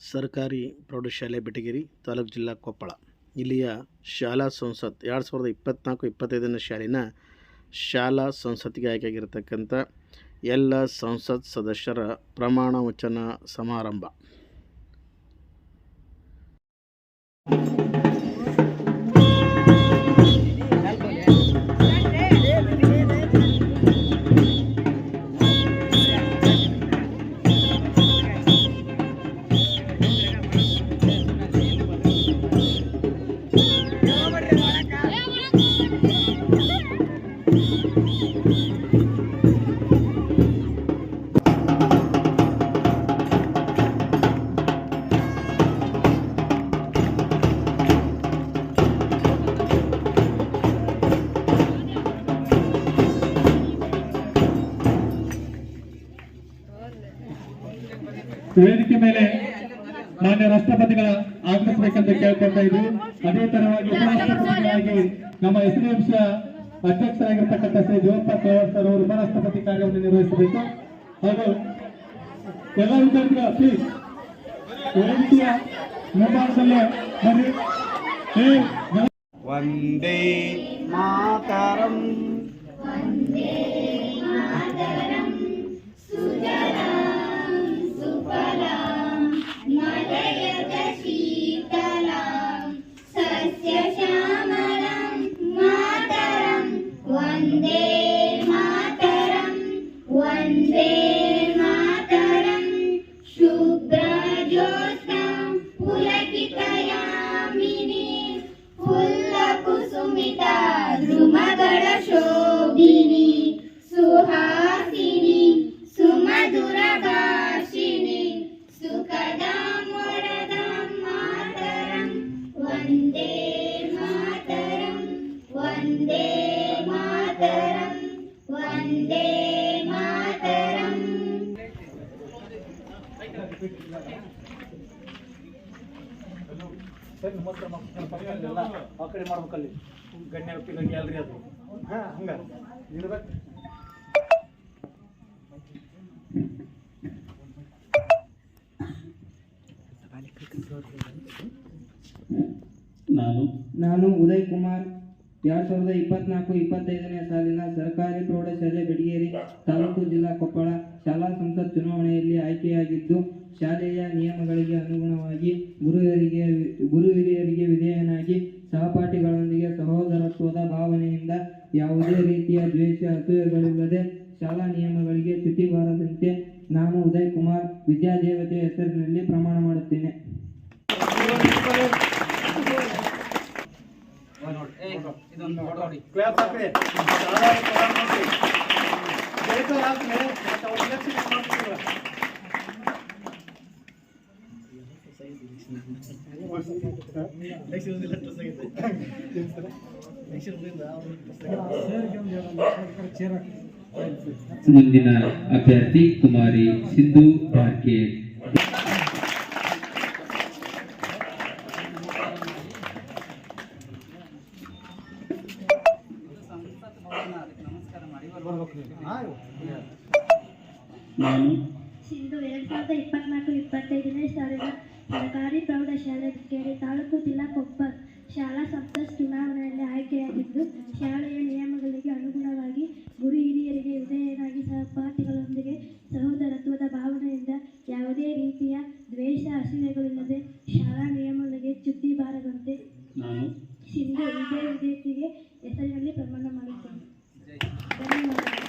ಸರ್ಕಾರಿ ಪ್ರೌಢಶಾಲೆ ಬೆಟಗೇರಿ, ತಾಲೂಕು ಜಿಲ್ಲಾ ಕೊಪ್ಪಳ. ಇಲ್ಲಿಯ ಶಾಲಾ ಸಂಸತ್, ಎರಡು ಸಾವಿರದ ಇಪ್ಪತ್ತ್ನಾಲ್ಕು ಇಪ್ಪತ್ತೈದನೇ ಶಾಲಿನ ಶಾಲಾ ಸಂಸತ್ತಿಗೆ ಆಯ್ಕೆಯಾಗಿರತಕ್ಕಂಥ ಎಲ್ಲ ಸಂಸತ್ ಸದಸ್ಯರ ಪ್ರಮಾಣ ವಚನ ಸಮಾರಂಭ. ವೇದಿಕೆ ಮೇಲೆ ಮಾನ್ಯ ರಾಷ್ಟ್ರಪತಿಗಳ ಆಗಮಿಸಬೇಕಂತ ಕೇಳ್ಕೊಳ್ತಾ ಇದ್ವಿ. ಅದೇ ತರವಾಗಿ ಉಪರಾಷ್ಟ್ರಪತಿಗಳಾಗಿ ನಮ್ಮ ಎಸ್ ಡಿ ಎಫ್ ಅಧ್ಯಕ್ಷರಾಗಿರ್ತಕ್ಕಂಥ ಶ್ರೀ ಜೀವಪ್ಪ ಕೇವರ್ ಸರ್ ಅವರು ಉಪರಾಷ್ಟ್ರಪತಿ ಕಾರ್ಯವನ್ನು ನಿರ್ವಹಿಸಬೇಕು. ಹಾಗೂ ಎಲ್ಲ ವಿದ್ಯಾರ್ಥಿಗಳ ಪ್ಲೀಸ್ ವೇದಿಕೆಯ ಮುಂಭಾಗದಲ್ಲೇ ಬರ್ರಿ ಜನ- ವಂದೇ ಮಾತರಂ. ಆ ಕಡೆ ಮಾಡ್ಬೇಕಲ್ಲಿ ಗಣ್ಯ ವ್ಯಕ್ತಿಗಳಿಗೆ ಅಲ್ರಿ ಅದು ಹಾ ಹಂಗ ಇರ್ಬೇಕು ನಾನು. ನಾನು ಉದಯ್ ಕುಮಾರ್. ಎರಡ್ ಸಾವಿರದ ಇಪ್ಪತ್ನಾಲ್ಕು, ಇಪ್ಪತ್ತೈದನೇ ಸಾಲಿನ ಸರ್ಕಾರಿ ಪ್ರೌಢಶಾಲೆ ಬೆಡಗೇರಿ ತಾಲೂಕು ಜಿಲ್ಲಾ ಕೊಪ್ಪಳ ಶಾಲಾ ಸಂಸತ್ ಚುನಾವಣೆಯಲ್ಲಿ ಆಯ್ಕೆಯಾಗಿದ್ದು, ಶಾಲೆಯ ನಿಯಮಗಳಿಗೆ ಅನುಗುಣವಾಗಿ ಗುರು ಹಿರಿಯ, ಗುರು ಹಿರಿಯರಿಗೆ ವಿಧೇಯನಾಗಿ ಸಹಪಾಠಿಗಳೊಂದಿಗೆ ಸಹೋದರತ್ವದ ಭಾವನೆಯಿಂದ ಯಾವುದೇ ರೀತಿಯ ದ್ವೇಷ, ಅಸೂಯೆಗಳಿಲ್ಲದೆ ಶಾಲಾ ನಿಯಮಗಳಿಗೆ ಚ್ಯುತಿ ಬಾರದಂತೆ ನಾನು ಉದಯ್ ಕುಮಾರ್ ವಿದ್ಯಾದೇವತೆಯ ಹೆಸರಿನಲ್ಲಿ ಪ್ರಮಾಣ ಮಾಡುತ್ತೇನೆ. ಮುಂದಿನ ಅಭ್ಯರ್ಥಿ ಕುಮಾರಿ ಸಿಂಧು ಬಾರ್ಕೆ ನಾನು ಸಿಂಧು ಎರಡ್ ಸಾವಿರದ ಇಪ್ಪತ್ನಾಲ್ಕು ಇಪ್ಪತ್ತೈದನೇ ಸಾಲಿನ ಸರ್ಕಾರಿ ಪ್ರೌಢಶಾಲೆ ಕೇಳಿ ತಾಲೂಕು ಜಿಲ್ಲಾ ಕೊಪ್ಪ ಶಾಲಾ ಸಂಸತ್ ಚುನಾವಣೆಯಲ್ಲಿ ಆಯ್ಕೆಯಾಗಿದ್ದು ಶಾಲೆಯ ನಿಯಮಗಳಿಗೆ ಅನುಗುಣವಾಗಿ ಗುರು ಹಿರಿಯರಿಗೆ ವಿಧೇಯನಾಗಿ ಸಹಪಾಠಿಗಳೊಂದಿಗೆ ಸಹೋದರತ್ವದ ಭಾವನೆಯಿಂದ ಯಾವುದೇ ರೀತಿಯ ದ್ವೇಷ ಅಸೂಯೆಗಳಿಲ್ಲದೆ ಶಾಲಾ ನಿಯಮಗಳಿಗೆ ಚ್ಯುತಿ ಬಾರದಂತೆ ನಾನು ಸಿಂಧು ಇದೇ ವಿದ್ಯಾರ್ಥಿಗೆ ಹೆಸರಿನಲ್ಲಿ ಪ್ರಮಾಣ ಮಾಡುತ್ತೇನೆ ಧನ್ಯವಾದಗಳು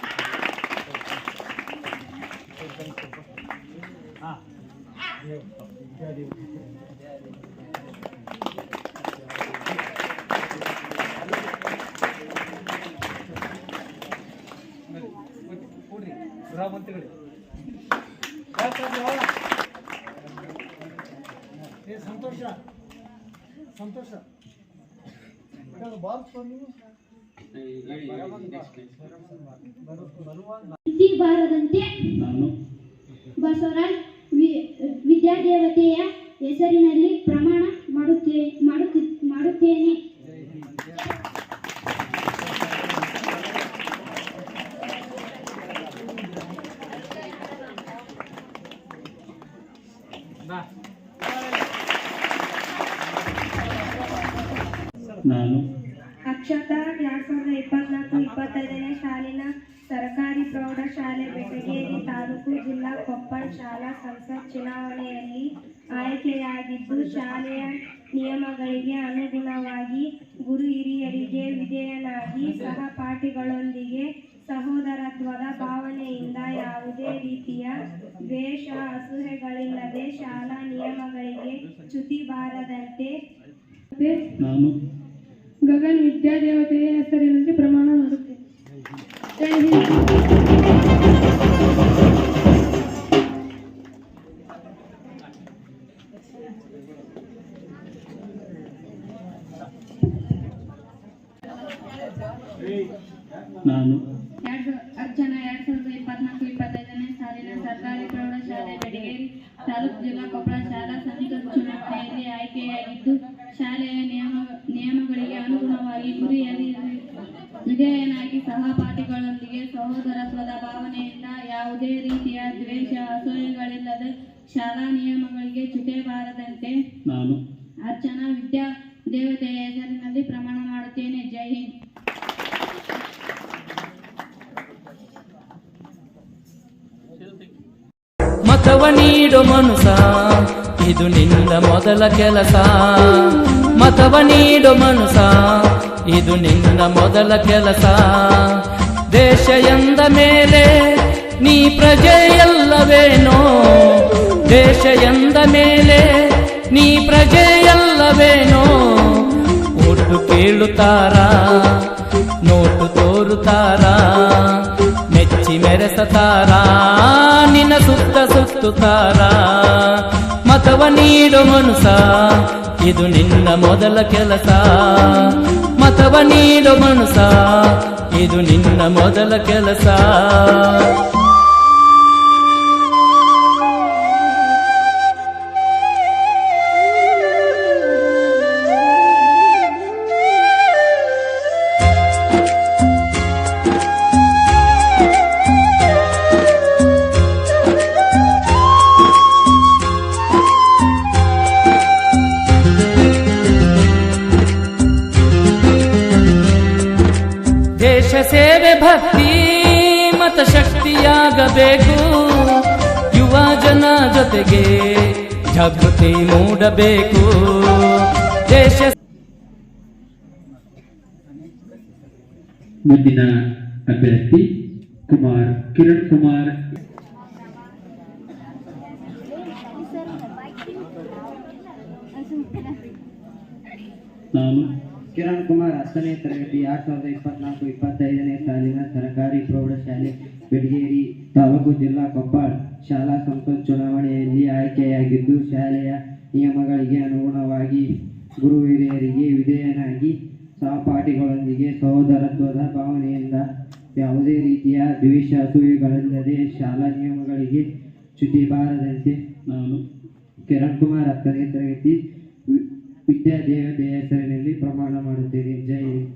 ಕೂಡ್ರಿ ಗೃಹ ಮಂತ್ರಿಗಳೇ. ಏ ಸಂತೋಷ. ಸಂತೋಷ. ಬಾರದಂತೆ ಬಸವರಾಜ್ ವಿದ್ಯಾದೇವತೆಯ ಹೆಸರಿನಲ್ಲಿ ಪ್ರಮಾಣ ಮಾಡುತ್ತಿ ಶಾಲೆಯ ನಿಯಮಗಳಿಗೆ ಅನುಗುಣವಾಗಿ ಗುರು ಹಿರಿಯರಿಗೆ ವಿಧೇಯನಾಗಿ ಸಹಪಾಠಿಗಳೊಂದಿಗೆ ಸಹೋದರತ್ವದ ಭಾವನೆಯಿಂದ ಯಾವುದೇ ರೀತಿಯ ದ್ವೇಷ ಅಸೂಹೆಗಳಿಲ್ಲದೆ ಶಾಲಾ ನಿಯಮಗಳಿಗೆ ಚ್ಯುತಿ ಬಾರದಂತೆ ಗಗನ್ ವಿದ್ಯಾದೇವತೆಯ ಹೆಸರಿನಲ್ಲಿ ಪ್ರಮಾಣ ಮಾಡುತ್ತೇನೆ. ನಾನು ಶಾಲಾ ನಿಯಮಗಳಿಗೆ ಚ್ಯುತಿ ಬಾರದಂತೆ ನಾನು ಅರ್ಚನಾ ವಿದ್ಯಾ ದೇವತೆಯ ಹೆಸರಿನಲ್ಲಿ ಪ್ರಮಾಣ ಮಾಡುತ್ತೇನೆ. ಜೈ ಹಿಂದ್. ಮತವ ನೀಡು ಮನುಸ ಇದು ನಿನ್ನ ಮೊದಲ ಕೆಲಸ? ಮತವ ನೀಡು ಮನುಸ ಇದು ನಿನ್ನ ಮೊದಲ ಕೆಲಸ? ದೇಶ ಎಂದ ಮೇಲೆ ನೀ ಪ್ರಜೆಯಲ್ಲವೇನೋ? ದೇಶ ಎಂದ ಮೇಲೆ ನೀ ಪ್ರಜೆಯಲ್ಲವೇನೋ? ಒಟ್ಟು ಕೇಳುತ್ತಾರ? ನೋಟು ತೋರುತ್ತಾರ? ಮೆಚ್ಚಿ ಮೆರೆಸತಾರ? ನಿನ್ನ ಸುತ್ತ ಸುತ್ತುತ್ತಾರ? ಮತವ ನೀಡು ಮನುಸ ಇದು ನಿನ್ನ ಮೊದಲ ಕೆಲಸ. ಮತವ ನೀಡು ಮನುಸ ಇದು ನಿನ್ನ ಮೊದಲ ಕೆಲಸ. ಮತ ಶಕ್ತಿಯಾಗಬೇಕು ಯುವ ಜನ ಜೊತೆಗೆ ಜಾಗೃತಿ ಮೂಡಬೇಕು. ದೇಶ ಮುಂದಿನ ಅಭ್ಯರ್ಥಿ ಕುಮಾರ್ ಕಿರಣ್ ಕುಮಾರ್. ನಾನು ಕಿರಣ್ ಕುಮಾರ್ ಹತ್ತನೇ ತರಗತಿ ಎರಡ್ ಸಾವಿರದ ಇಪ್ಪತ್ನಾಲ್ಕು, ಇಪ್ಪತ್ತೈದನೇ ಸಾಲಿನ ಸರ್ಕಾರಿ ಪ್ರೌಢಶಾಲೆ, ಬೆಡಗೇರಿ ತಾಲೂಕು ಜಿಲ್ಲಾ ಕೊಪ್ಪಳ ಶಾಲಾ ಸಂಸತ್ ಚುನಾವಣೆಯಲ್ಲಿ ಆಯ್ಕೆಯಾಗಿದ್ದು, ಶಾಲೆಯ ನಿಯಮಗಳಿಗೆ ಅನುಗುಣವಾಗಿ ಗುರು ಹಿರಿಯರಿಗೆ ವಿಧೇಯನಾಗಿ ಸಹಪಾಠಿಗಳೊಂದಿಗೆ ಸಹೋದರತ್ವದ ಭಾವನೆಯಿಂದ ಯಾವುದೇ ರೀತಿಯ ದ್ವೇಷ, ಅಸೂಯೆಗಳಿಲ್ಲದೆ ಶಾಲಾ ನಿಯಮಗಳಿಗೆ ಚ್ಯುತಿ ಬಾರದಂತೆ ನಾನು ಕಿರಣ್ ಕುಮಾರ್ ಹತ್ತನೇ ತರಗತಿ ವಿ- ವಿದ್ಯಾದೇವತೆಯ ಹೆಸರಿನಲ್ಲಿ ಪ್ರಮಾಣ ಮಾಡುತ್ತೇನೆ ಜೈ ಹಿಂದ್.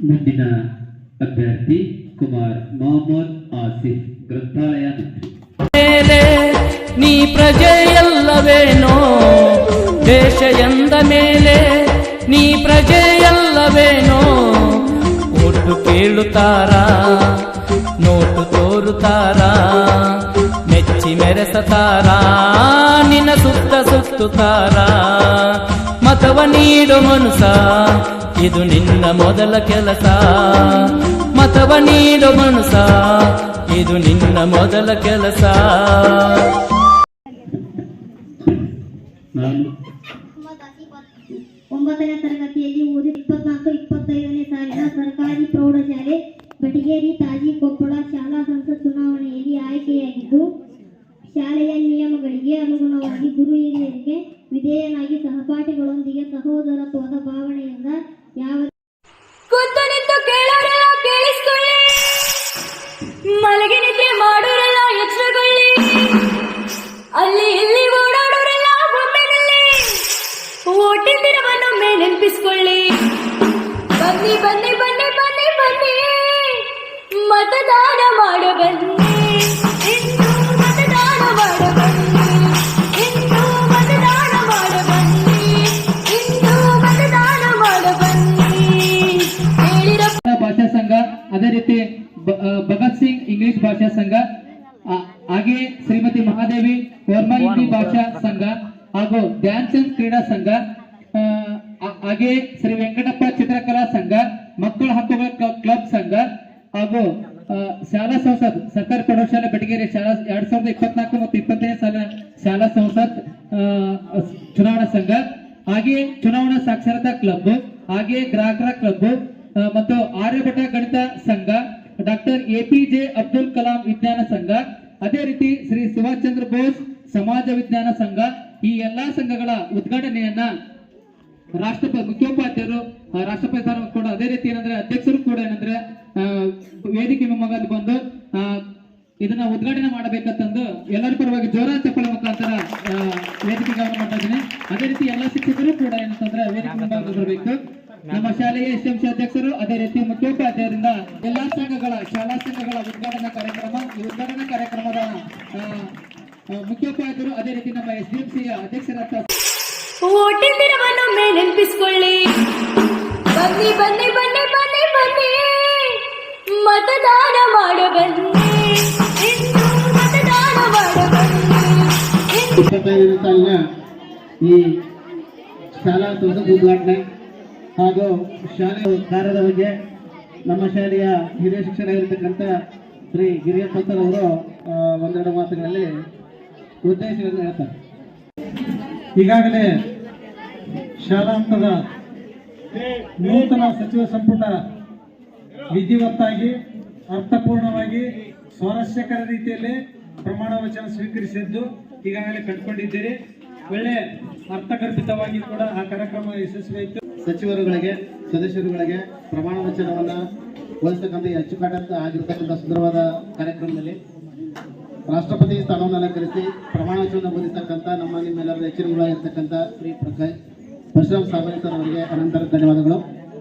ಮುಂದಿನ ಅಭ್ಯರ್ಥಿ ಕುಮಾರ್ ಮೊಹಮ್ಮದ್ ಆಸಿಫ್, ಗ್ರಂಥಾಲಯ ಮಂತ್ರಿ ಮೇಲೆ ನೀ ಪ್ರಜೆಯಲ್ಲವೇನೋ ಕೇಳುತ್ತಾರ? ನೋಟು ತೋರುತ್ತಾರಾ? ಮೆಚ್ಚಿ ಮೆರೆಸತಾರಾ? ನಿನ್ನ ಸುತ್ತ ಸುತ್ತುತ್ತಾರಾ? ಮತವ ನೀಡು ಮನುಸ ಇದು ನಿನ್ನ ಮೊದಲ ಕೆಲಸ. ಮತವ ನೀಡು ಮನುಸ ಇದು ನಿನ್ನ ಮೊದಲ ಕೆಲಸ. ನಾನು ಒಂಬತ್ತನೇ ತರಗತಿಯಲ್ಲಿ ಓದಿ ಇಪ್ಪತ್ನಾಲ್ಕು, ಇಪ್ಪತ್ತೈದನೇ ಸಾಲಿನ ಸರ್ಕಾರಿ ಪ್ರೌಢಶಾಲೆ, ಬಟಿಗೇರಿ ತಾಜಿ ಕೊಪ್ಪಳ ಶಾಲಾ ಸಂಸತ್ ಚುನಾವಣೆಯಲ್ಲಿ ಆಯ್ಕೆಯಾಗಿದ್ದು, ಶಾಲೆಯ ನಿಯಮಗಳಿಗೆ ಅನುಗುಣವಾಗಿ ಗುರು ಹಿರಿಯರಿಗೆ ವಿಧೇಯನಾಗಿ ಸಹಪಾಠಿಗಳೊಂದಿಗೆ ಸಹೋದರತ್ವದ ಭಾವನೆಯಿಂದ ಯಾವ ಕೂತು ನಿಂತು ಕೇಳೋರೆಲ್ಲ ಕೇಳಿಸ್ಕೊಳ್ಳಿ. ಮಲಗಿ ನಿದ್ರೆ ಮಾಡೋರೆಲ್ಲ ಎಚ್ಚರಗೊಳ್ಳಿ. ಅಲ್ಲಿ ನೆನಪಿಸ್ಕೊಳ್ಳಿ ಬನ್ನಿ ಬನ್ನಿ ಬನ್ನಿ ಮತದಾನ ಮಾಡ ಬನ್ನಿ. ಇಂದು ಮತದಾನ ಮಾಡ ಬನ್ನಿ. ಮತದಾನ ಮಾಡ ಬನ್ನಿ. ಇಂದು ಮತದಾನ ಮಾಡ ಬನ್ನಿ. ಹೇಳಿರ ಭಾಷಾ ಸಂಘ ಅದೇ ರೀತಿ ಭಗತ್ ಸಿಂಗ್ ಇಂಗ್ಲಿಷ್ ಭಾಷಾ ಸಂಘ ಹಾಗೆ ಶ್ರೀಮತಿ ಮಹಾದೇವಿ ವರ್ಮಾ ಹಿಂದಿ ಭಾಷಾ ಸಂಘ ಹಾಗೂ ಧ್ಯಾನ್ ಚಂದ್ ಕ್ರೀಡಾ ಸಂಘ ಹಾಗೆ ಶ್ರೀ ವೆಂಕಟಪ್ಪ ಚಿತ್ರಕಲಾ ಸಂಘ, ಮಕ್ಕಳ ಹಕ್ಕುಗಳ ಕ್ಲಬ್ ಸಂಘ, ಹಾಗೂ ಶಾಲಾ ಸಂಸತ್, ಸರ್ಕಾರಿ ಪ್ರೌಢಶಾಲೆ ಬೆಟಗೇರಿ ಶಾಲಾ ಎರಡ್ ಸಾವಿರದ ಇಪ್ಪತ್ನಾಲ್ಕು ಮತ್ತು ಇಪ್ಪತ್ತನೇ ಸಾಲ ಶಾಲಾ ಸಂಸತ್ ಚುನಾವಣಾ ಸಂಘ, ಹಾಗೆ ಚುನಾವಣಾ ಸಾಕ್ಷರತಾ ಕ್ಲಬ್, ಹಾಗೆ ಗ್ರಾಹಕರ ಕ್ಲಬ್ ಮತ್ತು ಆರ್ಯಭಟ ಗಣಿತ ಸಂಘ, doctor A P J Abdul Kalam ವಿಜ್ಞಾನ ಸಂಘ, ಅದೇ ರೀತಿ ಶ್ರೀ ಸುಭಾಷ್ ಚಂದ್ರ ಬೋಸ್ ಸಮಾಜ ವಿಜ್ಞಾನ ಸಂಘ, ಈ ಎಲ್ಲಾ ಸಂಘಗಳ ಉದ್ಘಾಟನೆಯನ್ನ ರಾಷ್ಟ್ರಪತಿ ಮುಖ್ಯೋಪಾಧ್ಯಾಯರು ರಾಷ್ಟ್ರಪತಿ ಸರ್ ಕೂಡ ಅದೇ ರೀತಿ ಏನಂದ್ರೆ ಅಧ್ಯಕ್ಷರು ಕೂಡ ಏನಂದ್ರೆ ವೇದಿಕೆ ಮುಂಭಾಗದಲ್ಲಿ ಬಂದು ಇದನ್ನ ಉದ್ಘಾಟನೆ ಮಾಡಬೇಕಂತಂದು ಎಲ್ಲರ ಪರವಾಗಿ ಜೋರ ಚಪ್ಪಳ ಮುಖಾಂತರ ವೇದಿಕೆ ಗಮನ ಮಾಡ್ತಾ ಇದ್ದೀನಿ. ಅದೇ ರೀತಿ ಎಲ್ಲ ಶಿಕ್ಷಕರು ಕೂಡ ಏನಂತಂದ್ರೆ ವೇದಿಕೆ ಮುಂಭಾಗದಲ್ಲಿ ಬರಬೇಕು ನಮ್ಮ ಶಾಲೆಯ ಎಸ್ ಎಂ ಸಿ ಅಧ್ಯಕ್ಷರು ಅದೇ ರೀತಿ ಮುಖ್ಯೋಪಾಧ್ಯಾಯರಿಂದ ಎಲ್ಲಾ ಸಂಘಗಳ ಶಾಲಾ ಸಂಘಗಳ ಉದ್ಘಾಟನಾ ಕಾರ್ಯಕ್ರಮ ಈ ಉದ್ಘಾಟನಾ ಕಾರ್ಯಕ್ರಮದ ಮುಖ್ಯೋಪಾಧ್ಯಾಯರು ಅದೇ ರೀತಿ ನಮ್ಮ ಎಸ್ ಡಿ ಎಂ ಸಿಯ ಅಧ್ಯಕ್ಷರಾದ ಓಟಿಂದಿರವನ್ನೊಮ್ಮೆ ನೆನಪಿಸ್ಕೊಳ್ಳಿ ಬನ್ನಿ ಬನ್ನಿ ಬನ್ನಿ ಬನ್ನಿ ಬನ್ನಿ. ಮತದಾನ ಮಾಡ ಬನ್ನಿ. ಮತದಾನ ಈ ಶಾಲಾ ತೋಟದ ಉದ್ಘಾಟನೆ ಹಾಗೂ ಶಾಲೆ ಕಾರ್ಯದ ಬಗ್ಗೆ ನಮ್ಮ ಶಾಲೆಯ ಹಿರಿಯ ಶಿಕ್ಷಕರಾಗಿರ್ತಕ್ಕಂಥ ಶ್ರೀ ಗಿರಿಯಪ್ಪ ಸರ್ ಅವರು ಒಂದೆರಡು ಮಾತುಗಳಲ್ಲಿ ಉದ್ದೇಶಗಳನ್ನು ಹೇಳ್ತಾರೆ. ಈಗಾಗಲೇ ಶಾಲಾ ಹಂತದ ನೂತನ ಸಚಿವ ಸಂಪುಟ ವಿಧಿವತ್ತಾಗಿ, ಅರ್ಥಪೂರ್ಣವಾಗಿ, ಸ್ವಾರಸ್ಯಕರ ರೀತಿಯಲ್ಲಿ ಪ್ರಮಾಣ ವಚನ ಸ್ವೀಕರಿಸಿದ್ದು ಈಗಾಗಲೇ ಕಂಡುಕೊಂಡಿದ್ದೀರಿ. ಒಳ್ಳೆ ಅರ್ಥಗರ್ಭಿತವಾಗಿ ಕೂಡ ಆ ಕಾರ್ಯಕ್ರಮ ಯಶಸ್ವಿಯಾಯಿತು. ಸಚಿವರುಗಳಿಗೆ, ಸದಸ್ಯರುಗಳಿಗೆ ಪ್ರಮಾಣ ವಚನವನ್ನು ವಹಿಸ್ತಕ್ಕಂಥ ಈ ಅಚ್ಚುಕಟ್ಟ ಆಗಿರ್ತಕ್ಕಂಥ ಸುಂದರವಾದ ಕಾರ್ಯಕ್ರಮದಲ್ಲಿ ರಾಷ್ಟ್ರಪತಿ ಸ್ಥಾನವನ್ನು ಅಲಂಕರಿಸಿ ಪ್ರಮಾಣ ವಚನ ಬೋಧಿಸ್ತಕ್ಕಂಥ ನಮ್ಮ ನಿಮ್ಮೆಲ್ಲರ ಹೆಚ್ಚಿನಗಳಾಗಿರ್ತಕ್ಕಂಥ ಶ್ರೀ ಪ್ರಕಾಶ್ ಪರಶುರಾಮ್ ಸರ್ ಅವರಿಗೆ ಅನಂತರ ಧನ್ಯವಾದಗಳು.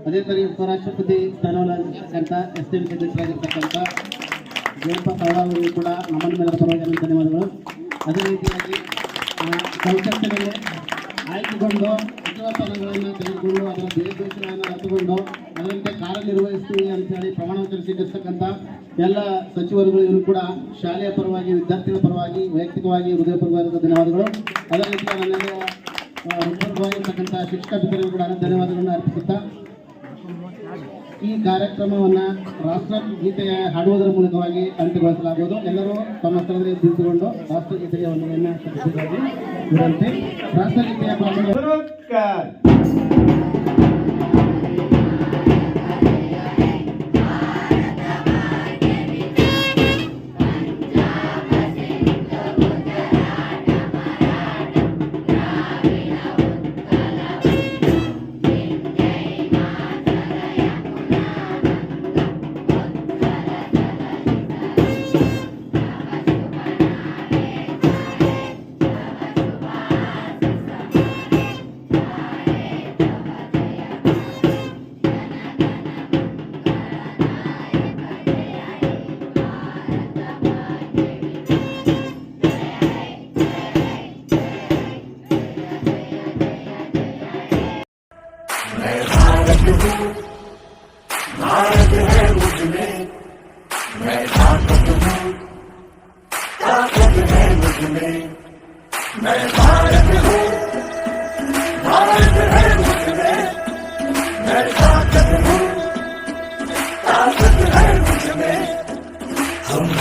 ಅದೇ ಥರ ಉಪರಾಷ್ಟ್ರಪತಿ ಸ್ಥಾನವನ್ನು ಅಲಂಕರಿಸ್ತಕ್ಕಂಥ ಎಸ್ ಟಿ ಸದಸ್ಯರಾಗಿರ್ತಕ್ಕಂಥ ಜಯಪ್ಪ ಸವಳ ಅವರಿಗೂ ಕೂಡ ನಮ್ಮನ್ನು ಮೇಲೆ ಪರವಾಗಿ ಧನ್ಯವಾದಗಳು. ಅದೇ ರೀತಿಯಾಗಿ ಸಂಸತ್ತಿನಲ್ಲಿ ಆಯ್ಕೆಗೊಂಡು ಸಚಿವ ಸ್ಥಾನಗಳನ್ನು ತೆಗೆದುಕೊಂಡು ಅದರ ದೇಶಗಳನ್ನು ಅರ್ಥಕೊಂಡು ಅದರಂತೆ ಕಾರ್ಯನಿರ್ವಹಿಸ್ತೀವಿ ಅಂತೇಳಿ ಪ್ರಮಾಣ ವಚನ ಸ್ವೀಕರಿಸ್ತಕ್ಕಂಥ ಎಲ್ಲ ಸಚಿವರುಗಳಿಗೂ ಕೂಡ ಶಾಲೆಯ ಪರವಾಗಿ, ವಿದ್ಯಾರ್ಥಿಗಳ ಪರವಾಗಿ, ವೈಯಕ್ತಿಕವಾಗಿ ಹೃದಯಪೂರ್ವಕ ಧನ್ಯವಾದಗಳು. ಅದೇ ರೀತಿಯ ನನ್ನೆಲ್ಲ ಹೃದಯಪೂರ್ವವಾಗಿರ್ತಕ್ಕಂಥ ಶಿಕ್ಷಕ ಅಧಿಕಾರಿಗಳು ಕೂಡ ಧನ್ಯವಾದಗಳನ್ನು ಅರ್ಪಿಸುತ್ತಾ ಈ ಕಾರ್ಯಕ್ರಮವನ್ನು ರಾಷ್ಟ್ರಗೀತೆಯ ಹಾಡುವುದರ ಮೂಲಕವಾಗಿ ಅಂತ್ಯಗೊಳಿಸಲಾಗುವುದು. ಎಲ್ಲರೂ ತಮ್ಮ ಸ್ಥಳದಲ್ಲಿ ನಿಂತುಕೊಂಡು ರಾಷ್ಟ್ರಗೀತೆಯ ಒಂದು ಸಲ್ಲಿಸುವುದಾಗಿ ವಿನಂತಿ. ರಾಷ್ಟ್ರಗೀತೆಯ ಪ್ರಾರಂಭ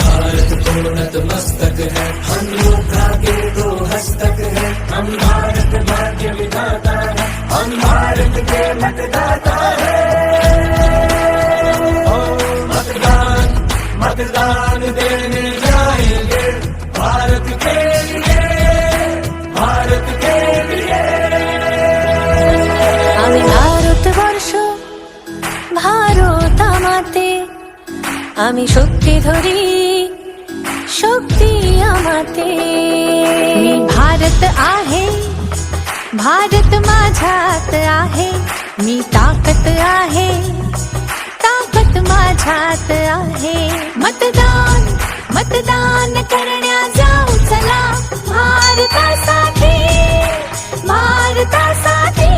भारत पूर्णत मस्तक है हम लोग आगे दो हस्तक है हम भारत भाग्य विधाता है हम भारत के मतदाता है ओ मतदान मतदान देने जाएंगे भारत के लिए भारत के लिए আমি ভারতবর্ষ ভারত আমাতে আমি শক্তি ধরি शक्ती माते मी भारत आहे भारत माझ्यात आहे. मी ताकत आहे ताकत माझ्यात आहे. मतदान मतदान करण्या जाऊ चला भारतासाठी भारतासाठी.